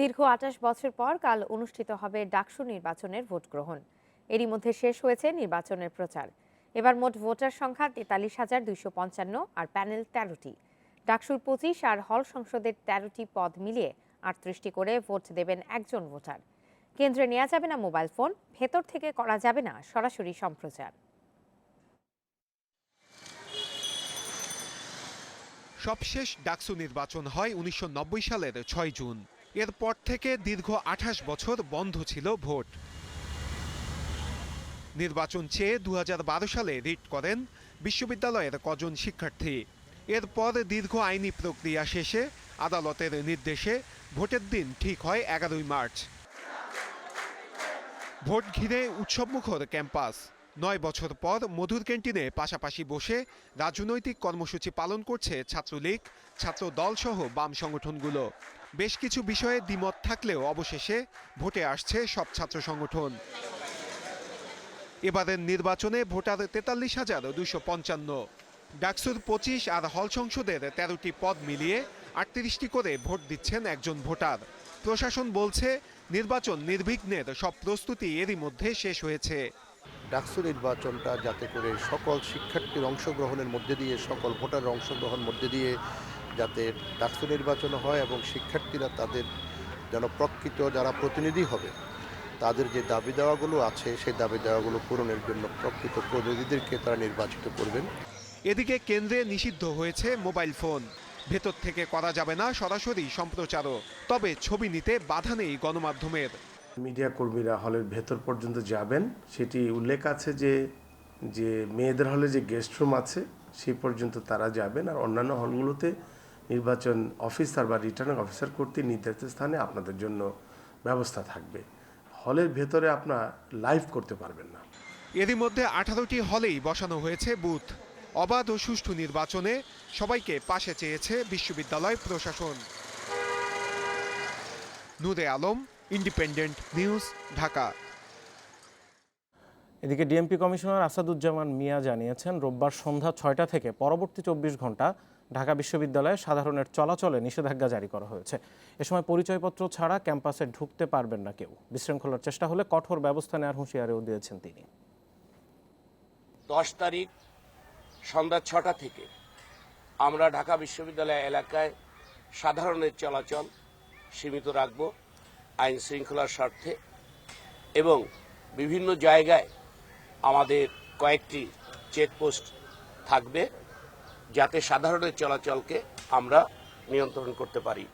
দীর্ঘ আঠাশ বছর পর কাল অনুষ্ঠিত হবে ডাকসু নির্বাচনের ভোট গ্রহণ। এরই মধ্যে শেষ হয়েছে নির্বাচনের প্রচার। এবার মোট ভোটার সংখ্যা তেতাল্লিশ হাজার দুইশো পঞ্চান্ন আর প্যানেল তেরোটি। ডাকসুর পঁচিশ আর হল সংসদের তেরোটি পদ মিলিয়ে আটত্রিশটি করে ভোট দেবেন একজন ভোটার। কেন্দ্রে নেওয়া যাবে না মোবাইল ফোন, ভেতর থেকে করা যাবে না সরাসরি সম্প্রচার। সবশেষ ডাকসু নির্বাচন হয় উনিশশো নব্বই সালের ছয় জুন। এরপর থেকে দীর্ঘ আঠাশ বছর বন্ধ ছিল ভোট। নির্বাচন চেয়ে দু হাজার বারো সালে রিট করেন বিশ্ববিদ্যালয়ের কজন শিক্ষার্থী। এরপর দীর্ঘ আইনি প্রক্রিয়া শেষে আদালতের নির্দেশে ভোটের দিন ঠিক হয় এগারোই মার্চ। ভোট ঘিরে উৎসবমুখর ক্যাম্পাস। নয় বছর পর মধুর ক্যান্টিনে পাশাপাশি বসে রাজনৈতিক কর্মসূচি পালন করছে ছাত্রলীগ ছাত্র দল সহ বাম সংগঠনগুলো। বেশ কিছু বিষয়ে দ্বিমত থাকলেও অবশেষে ভোটে আসছে সব ছাত্র সংগঠন। এবারের নির্বাচনে ভোটার তেতাল্লিশ হাজার দুশো পঞ্চান্ন। ডাকসুর পঁচিশ আর হল সংসদের তেরোটি পদ মিলিয়ে আটত্রিশটি করে ভোট দিচ্ছেন একজন ভোটার। প্রশাসন বলছে, নির্বাচন নির্বিঘ্নের সব প্রস্তুতি এরই মধ্যে শেষ হয়েছে। ডাকসু নির্বাচনটা যাতে করে সকল শিক্ষার্থীর অংশগ্রহণের মধ্যে দিয়ে, সকল ভোটারের অংশগ্রহণ মধ্যে দিয়ে যাতে ডাকসু নির্বাচন হয় এবং শিক্ষার্থীরা তাদের যেন প্রকৃত যারা প্রতিনিধি হবে তাদের যে দাবি দেওয়াগুলো আছে সেই দাবি দেওয়াগুলো পূরণের জন্য প্রকৃত প্রতিনিধিদেরকে তারা নির্বাচিত করবেন। এদিকে কেন্দ্রে নিষিদ্ধ হয়েছে মোবাইল ফোন। ভেতর থেকে করা যাবে না সরাসরি সম্প্রচারও তবে ছবি নিতে বাধা নেই গণমাধ্যমের। মিডিয়া কর্মীরা হলের ভেতর পর্যন্ত যাবেন সেটি উল্লেখ আছে যে যে মেয়েদের হলে যে গেস্ট রুম আছে সেই পর্যন্ত তারা যাবেন আর অন্যান্য হলগুলোতে নির্বাচন অফিসার বা রিটার্নিং অফিসার কর্তৃক নির্ধারিত স্থানে আপনাদের জন্য ব্যবস্থা থাকবে। হলের ভেতরে আপনার লাইভ করতে পারবেন না। এরই মধ্যে আঠারোটি হলেই বসানো হয়েছে বুথ। অবাধ ও সুষ্ঠু নির্বাচনে সবাইকে পাশে চেয়েছে বিশ্ববিদ্যালয় প্রশাসন। Nure Alam independent news Dhaka. এদিকে ডিএমপি কমিশনার আসাদুজ্জামান মিয়া জানিয়েছেন রোববার সন্ধ্যা ছয়টা থেকে পরবর্তী চব্বিশ ঘণ্টা ঢাকা বিশ্ববিদ্যালয়ে সাধারণের চলাচলে নিষেধাজ্ঞা জারি করা হয়েছে। এ সময় পরিচয়পত্র ছাড়া ক্যাম্পাসে ঢুকতে পারবেন না কেউ। বিশৃঙ্খলার চেষ্টা হলে কঠোর ব্যবস্থা নেওয়ার হুঁশিয়ারিও দিয়েছেন তিনি। দশ তারিখ সন্ধ্যা ছটা থেকে আমরা ঢাকা বিশ্ববিদ্যালয় এলাকায় সাধারণের চলাচল সীমিত রাখব আইন শৃঙ্খলার স্বার্থে এবং বিভিন্ন জায়গায় আমাদের কয়েকটি চেকপোস্ট থাকবে। যাতে সাধারণের চলাচলকে আমরা নিয়ন্ত্রণ করতে পারি।